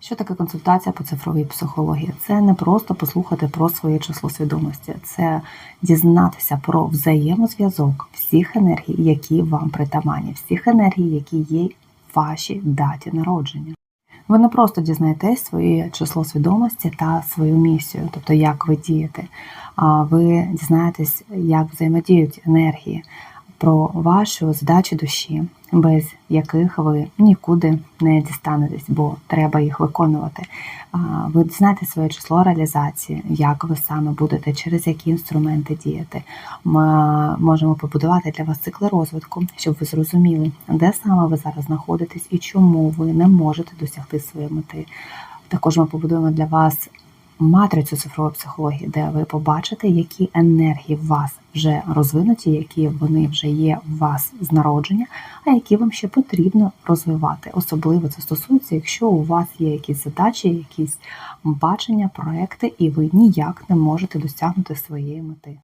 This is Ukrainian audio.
Що таке консультація по цифровій психології? Це не просто послухати про своє число свідомості, це дізнатися про взаємозв'язок всіх енергій, які вам притаманні, всіх енергій, які є вашій даті народження. Ви не просто дізнаєтесь своє число свідомості та свою місію, тобто як ви дієте, а ви дізнаєтесь, як взаємодіють енергії, про вашу задачі душі, без яких ви нікуди не дістанетесь, бо треба їх виконувати. Ви дізнаєте своє число реалізації, як ви саме будете, через які інструменти діяти. Ми можемо побудувати для вас цикли розвитку, щоб ви зрозуміли, де саме ви зараз знаходитесь і чому ви не можете досягти своєї мети. Також ми побудуємо для вас матрицю цифрової психології, де ви побачите, які енергії в вас вже розвинуті, які вони вже є в вас з народження, а які вам ще потрібно розвивати. Особливо це стосується, якщо у вас є якісь задачі, якісь бачення, проекти, і ви ніяк не можете досягнути своєї мети.